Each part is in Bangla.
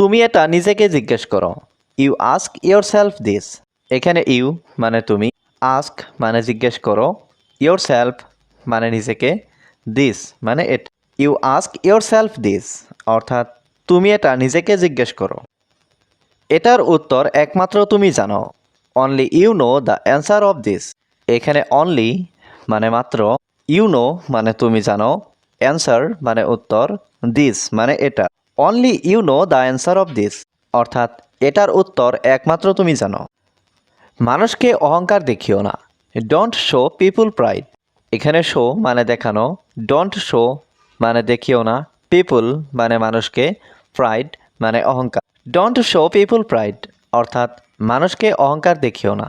তুমি এটা নিজেকে জিজ্ঞেস করো। You ask yourself this এখানে ইউ মানে তুমি। আস্ক মানে জিজ্ঞেস করো। ইয়োর সেলফ মানে নিজেকে। দিস মানে এট। You ask yourself this অর্থাৎ তুমি এটা নিজেকে জিজ্ঞেস করো। এটার উত্তর একমাত্র তুমি জানো। Only you know the answer of this এখানে অনলি মানে মাত্র। ইউ নো মানে তুমি জানো। অ্যান্সার মানে উত্তর। দিস মানে এটা। Only you know the answer of this অর্থাৎ, এটার উত্তর একমাত্র তুমি জানো। মানুষকে অহংকার দেখিও না। ডোন্ট শো পিপুল প্রাইড এখানে শো মানে দেখানো। ডোন্ট শো মানে দেখিও না। পিপুল মানে মানুষকে। প্রাইড মানে অহংকার। ডোন্ট শো পিপুল প্রাইড অর্থাৎ, মানুষকে অহংকার দেখিও না।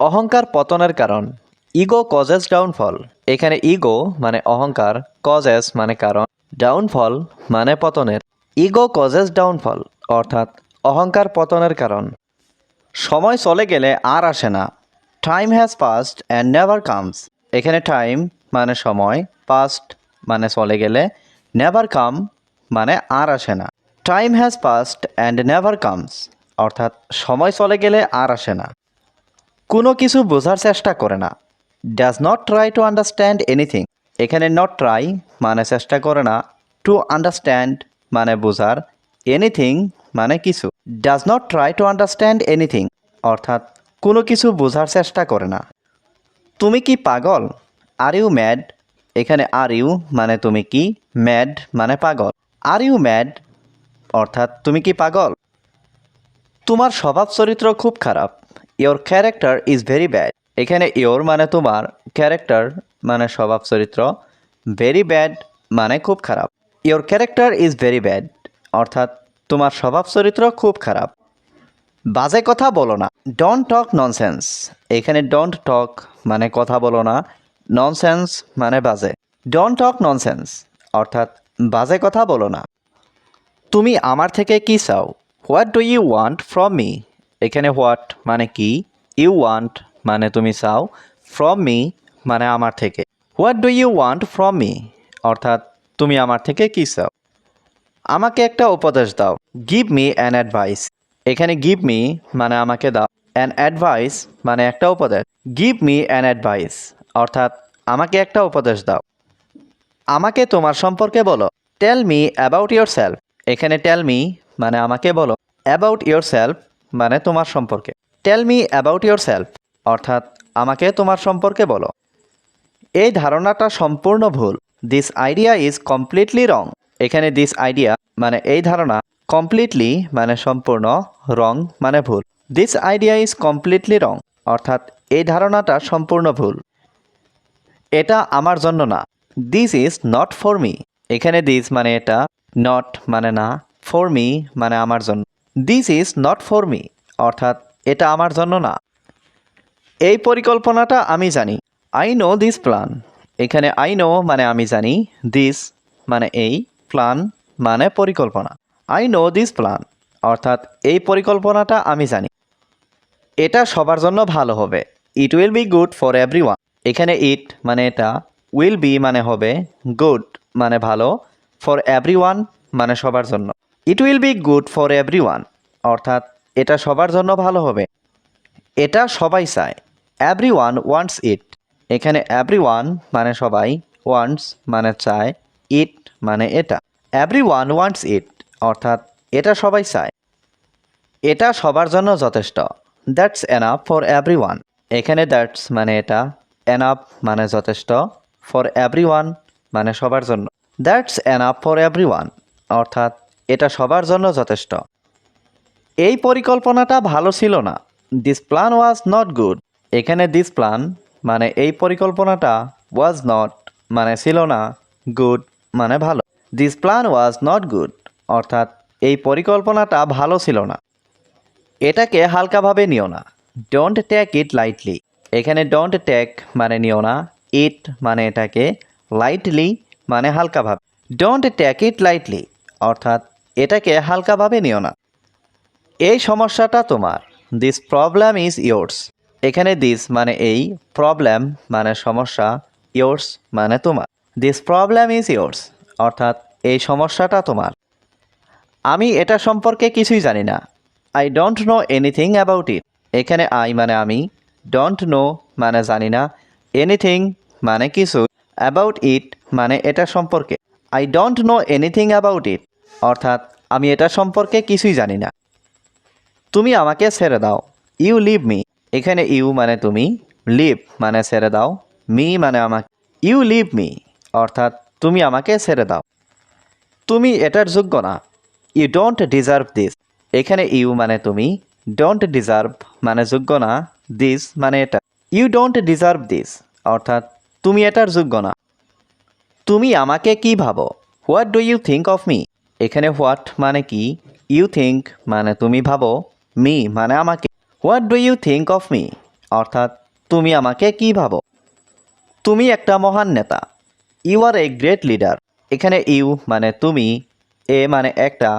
অহংকার পতনের কারণ। ইগো কজেস ডাউনফল এখানে ইগো মানে অহংকার কজেস মানে কারণ। ডাউনফল মানে পতনের। ইগো কজেস ডাউনফল অর্থাৎ অহংকার পতনের কারণ। সময় চলে গেলে আর আসে না। Time has past and never comes এখানে টাইম মানে সময় পাস্ট মানে চলে গেলে নেভার কাম মানে আর আসে না। Time has past and never comes অর্থাৎ সময় চলে গেলে আর আসে না। কোনো কিছু বোঝার চেষ্টা করে না। Does not try to understand anything এখানে নট ট্রাই মানে চেষ্টা করে না টু আন্ডারস্ট্যান্ড মানে বোঝার এনিথিং মানে কিছু। Does not try to understand anything অর্থাৎ কোনো কিছু বোঝার চেষ্টা করে না। তুমি কি পাগল? আর ইউ ম্যাড এখানে আর ইউ মানে তুমি কি? ম্যাড মানে পাগল। আর ইউ ম্যাড অর্থাৎ তুমি কি পাগল? তোমার স্বভাব চরিত্র খুব খারাপ। Your character is very bad এখানে ইওর মানে তোমার ক্যারেক্টার মানে স্বভাব চরিত্র ভেরি ব্যাড মানে খুব খারাপ। Your character is very bad অর্থাৎ তোমার স্বভাব চরিত্র খুব খারাপ। বাজে কথা বলো না ডোন্ট টক ননসেন্স এখানে ডোন্ট টক মানে কথা বলো না ননসেন্স মানে বাজে। ডোন্ট টক ননসেন্স অর্থাৎ বাজে কথা বলো না। তুমি আমার থেকে কি চাও? What do you want from me এখানে হোয়াট মানে কি? ইউ ওয়ান্ট মানে তুমি চাও ফ্রম মি মানে আমার থেকে। What do you want from me অর্থাৎ তুমি আমার থেকে কি চাও? আমাকে একটা উপদেশ দাও। গিভ মি অ্যান অ্যাডভাইস এখানে গিভ মি মানে আমাকে দাও। অ্যান অ্যাডভাইস মানে একটা উপদেশ। গিভ মি অ্যান অ্যাডভাইস অর্থাৎ আমাকে একটা উপদেশ দাও। আমাকে তোমার সম্পর্কে বলো। Tell me about yourself এখানে টেল মি মানে আমাকে বলো। অ্যাবাউট ইয়োর সেলফ মানে তোমার সম্পর্কে। Tell me about yourself অর্থাৎ আমাকে তোমার সম্পর্কে বলো। এই ধারণাটা সম্পূর্ণ ভুল। This idea is completely wrong এখানে দিস আইডিয়া মানে এই ধারণা কমপ্লিটলি মানে সম্পূর্ণ রং মানে ভুল। This idea is completely wrong অর্থাৎ এই ধারণাটা সম্পূর্ণ ভুল। এটা আমার জন্য না। This is not for me এখানে দিস মানে এটা নট মানে না ফর মি মানে আমার জন্য। This is not for me অর্থাৎ এটা আমার জন্য না। এই পরিকল্পনাটা আমি জানি। আই নো দিস প্ল্যান এখানে আই নো মানে আমি জানি। দিস মানে এই। প্ল্যান মানে পরিকল্পনা। আই নো দিস প্ল্যান অর্থাৎ এই পরিকল্পনাটা আমি জানি। এটা সবার জন্য ভালো হবে। It will be good for every এখানে ইট মানে এটা। উইল বি মানে হবে। গুড মানে ভালো। ফর এভরি মানে সবার জন্য। It will be good for every অর্থাৎ এটা সবার জন্য ভালো হবে। এটা সবাই চায়। এভরি ওয়ান ওয়ান্টস ইট এখানে এভরি ওয়ান মানে সবাই ওয়ান্টস মানে চায় ইট মানে এটা। এভরি ওয়ান ওয়ান্টস ইট অর্থাৎ এটা সবাই চায়। এটা সবার জন্য যথেষ্ট। That's enough for every one এখানে দ্যাটস মানে এটা এনাফ মানে যথেষ্ট ফর এভরি ওয়ান মানে সবার জন্য। That's enough for every one অর্থাৎ এটা সবার জন্য যথেষ্ট। এই পরিকল্পনাটা ভালো ছিল না। This plan was not good এখানে দিস প্ল্যান মানে এই পরিকল্পনাটা ওয়াজ নট মানে ছিল না গুড মানে ভালো। This plan was not good অর্থাৎ এই পরিকল্পনাটা ভালো ছিল না। এটাকে হালকাভাবে নিও না। ডোন্ট টেক ইট লাইটলি এখানে ডোন্ট টেক মানে নিও না ইট মানে এটাকে লাইটলি মানে হালকাভাবে। ডোন্ট টেক ইট লাইটলি অর্থাৎ এটাকে হালকাভাবে নিও না। এই সমস্যাটা তোমার। দিস প্রবলেম ইজ ইয়োর্স এখানে দিস মানে এই প্রবলেম মানে সমস্যা ইয়োর্স মানে তোমার। দিস প্রবলেম ইজ ইয়োর্স অর্থাৎ এই সমস্যাটা তোমার। আমি এটা সম্পর্কে কিছুই জানি না। I don't know anything about it এখানে আই মানে আমি ডোন্ট নো মানে জানি না। এনিথিং মানে কিছু। অ্যাবাউট ইট মানে এটা সম্পর্কে। I don't know anything about it অর্থাৎ আমি এটা সম্পর্কে কিছুই জানি না। তুমি আমাকে ছেড়ে দাও। ইউ লিভ মি এখানে ইউ মানে তুমি লিভ মানে ছেড়ে দাও, মি মানে আমাকে, ইউ লিভ মি, অর্থাৎ তুমি আমাকে ছেড়ে দাও। তুমি এটার যোগ্য না। You don't deserve this. এখানে ইউ মানে তুমি ডোন্ট ডিজার্ভ মানে যোগ্য না, দিস মানে এটা। ইউ ডোন্ট ডিজার্ভ দিস, অর্থাৎ তুমি এটার যোগ্য না। তুমি আমাকে কি ভাবো? What do you think of me? এখানে হোয়াট মানে কি? ইউ থিঙ্ক মানে তুমি ভাবো, মি মানে আমাকে। What do you think of me অর্থাৎ, তুমি আমাকে কি ভাবো? তুমি একটা মহান নেতা। You are a great leader এখানে ইউ মানে তুমি, এ মানে একটা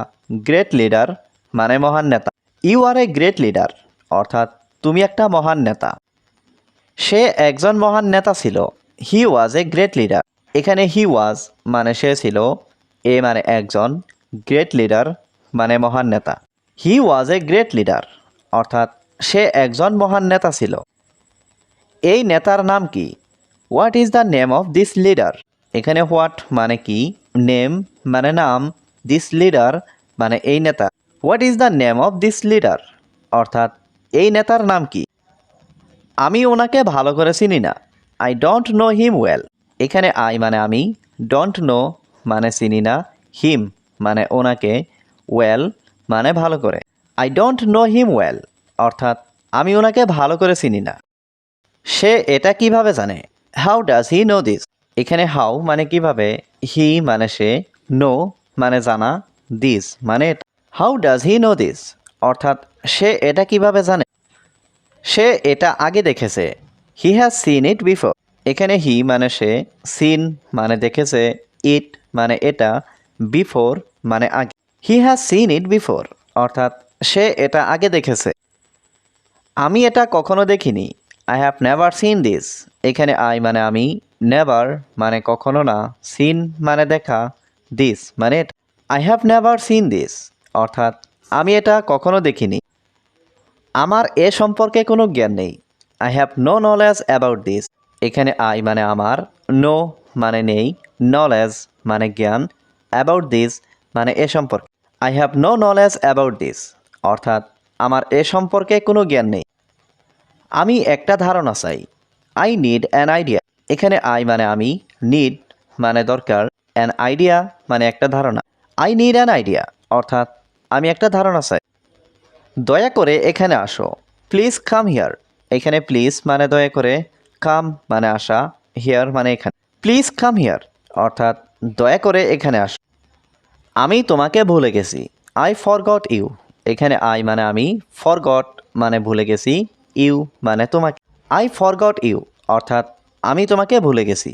গ্রেট লিডার মানে মহান নেতা। You are a great leader অর্থাৎ, তুমি একটা মহান নেতা। সে একজন মহান নেতা ছিল। হি ওয়াজ এ গ্রেট লিডার এখানে হি ওয়াজ মানে সে ছিল, এ মানে একজন গ্রেট লিডার মানে মহান নেতা। হি ওয়াজ এ গ্রেট লিডার অর্থাৎ সে একজন মহান নেতা ছিল। এই নেতার নাম কি? What is the name of this leader এখানে হোয়াট মানে কি? নেম মানে নাম। দিস লিডার মানে এই নেতা। What is the name of this leader অর্থাৎ এই নেতার নাম কি? আমি ওনাকে ভালো করে চিনি না। I don't know him well এখানে আই মানে আমি ডোন্ট নো মানে চিনি না। হিম মানে ওনাকে ওয়েল মানে ভালো করে। I don't know him well অর্থাৎ আমি ওনাকে ভালো করে চিনি না। সে এটা কীভাবে জানে? How does he know this এখানে হাউ মানে কীভাবে? হি মানে সে নো মানে জানা দিস মানে how does he know this অর্থাৎ সে এটা কীভাবে জানে? সে এটা আগে দেখেছে। He has seen it before এখানে হি মানে সে সিন মানে দেখেছে ইট মানে এটা বিফোর মানে আগে। He has seen it before অর্থাৎ সে এটা আগে দেখেছে। আমি এটা কখনো দেখিনি। I have never seen this এখানে আই মানে আমি নেভার মানে কখনো না সিন মানে দেখা দিস মানে I have never seen this অর্থাৎ আমি এটা কখনো দেখিনি। আমার এ সম্পর্কে কোনো জ্ঞান নেই। I have no knowledge about this এখানে আই মানে আমার নো মানে নেই নলেজ মানে জ্ঞান অ্যাবাউট দিস মানে এ সম্পর্কে। I have no knowledge about this অর্থাৎ আমার এ সম্পর্কে কোনো জ্ঞান নেই। আমি একটা ধারণা চাই। আই নিড অ্যান আইডিয়া এখানে আই মানে আমি নিড মানে দরকার অ্যান আইডিয়া মানে একটা ধারণা। আই নিড অ্যান আইডিয়া অর্থাৎ আমি একটা ধারণা চাই। দয়া করে এখানে আসো। প্লিজ কাম হিয়ার এখানে প্লিজ মানে দয়া করে কাম মানে আসা হিয়ার মানে এখানে। প্লিজ কাম হিয়ার অর্থাৎ দয়া করে এখানে আসো। আমি তোমাকে ভুলে গেছি। আই ফরগট ইউ এখানে আই মানে আমি ফরগট মানে ভুলে গেছি ইউ মানে তোমাকে আই ফরগট ইউ অর্থাৎ আমি তোমাকে ভুলে গেছি।